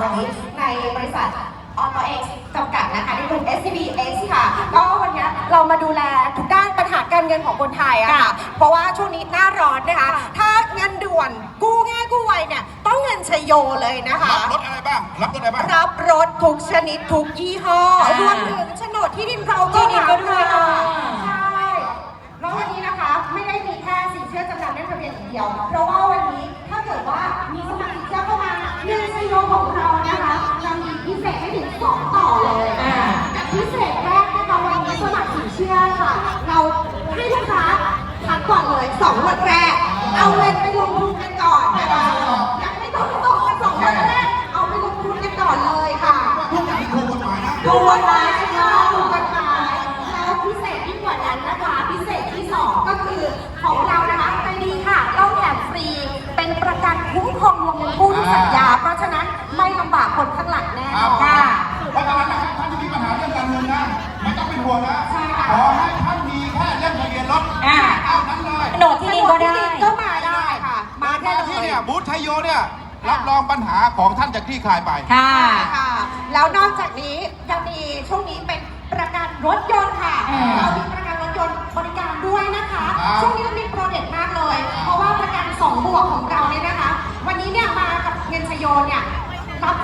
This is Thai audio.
วันนี้ในบริษัทออนตเอ็กซ์จำกัดนะคะในกลุ่ม SCB X ค่ะ ก็วันนี้เรามาดูแลทุกด้านปัญหาการเงินของคนไทยอะค่ะ เพราะว่าช่วงนี้หน้าร้อนนะคะ ถ้าเงินด่วนกู้ง่ายกู้ไวเนี่ยต้องเงินชโยเลยนะคะ รับรถอะไรบ้าง รับรถอะไรบ้าง รับรถทุกชนิดทุกยี่ห้ออ่ารวมถึงโฉนดที่ดินเราก็ที่ดินก็ด้วยใช่แล้ววันนี้นะคะไม่ได้มีแค่สินเชื่อจำนำเล่มทะเบียนอย่างเดียว เพราะว่า กก่อนเลยสองวันแรก เอาเงินไปลงทุนกันก่อนนะคะยังไม่ต้องตกกันสองวันแรก เอาไปลงทุนกันก่อนเลยค่ะทุกอย่างถูกกฎหมายนะดูกฎหมายค่ะดูกฎหมายแล้วพิเศษยิ่งกว่านั้นนะคะ พิเศษที่สองก็คือของเรานะคะไปดีค่ะต้องแถมฟรี เป็นประกันคุ้มครองวงเงินกู้ทุกสัญญา เพราะฉะนั้นไม่ลำบากคนข้างหลังแน่นอน่ยบูธชัยโยเนี่ยรับรองปัญหาของท่านจะคลี่คลายไป ค่ะ ค่ะ แล้วนอกจากนี้ยังมีช่วงนี้เป็นประกันรถยนต์ค่ะเรามีประกันรถยนต์บริการด้วยนะคะช่วงนี้เรามีโปรเด็ดมากเลย เพราะว่าประกันสองบวกของเราเนี่ยนะคะ วันนี้เนี่ยมากับเงินชโยเนี่ยรับ